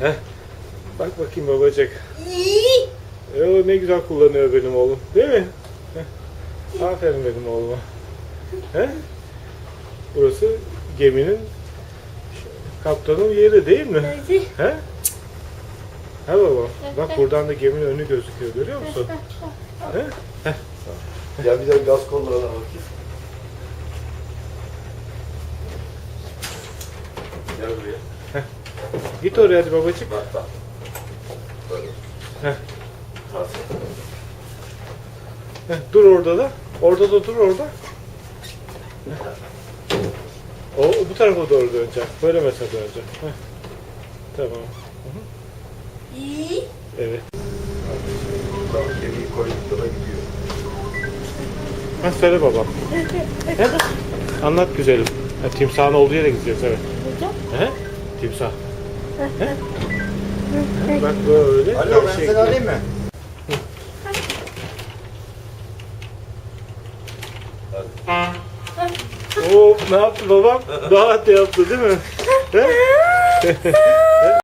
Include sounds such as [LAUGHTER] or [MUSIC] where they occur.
Heh. Bak bakayım babacık. Oo, ne güzel kullanıyor benim oğlum. Değil mi? Heh. Aferin benim oğluma. He? Burası geminin kaptanın yeri değil mi? Hadi. He? He baba. Bak buradan da geminin önü gözüküyor görüyor musun? He? Ya bir de gaz kollarına bakayım. Gel buraya. Git oraya hadi babacık. Bak bak. Böyle. Heh. Nasıl? Heh, dur orada da. Orada da dur orada. O bu tarafa doğru dönecek. Böyle mesela dönecek. Heh. Tamam. İyi. Evet. Buradan gemiyi koyduk da gidiyor. Ha söyle baba. He? Anlat güzelim. Ha, timsahın olduğu yere gideceğiz evet. Hocam. He? Timsah. He? Bak böyle. Alo ben karşıya seni arayayım mı? Oo, ne yaptı babam? Daha da yaptı değil mi? He? [LAUGHS]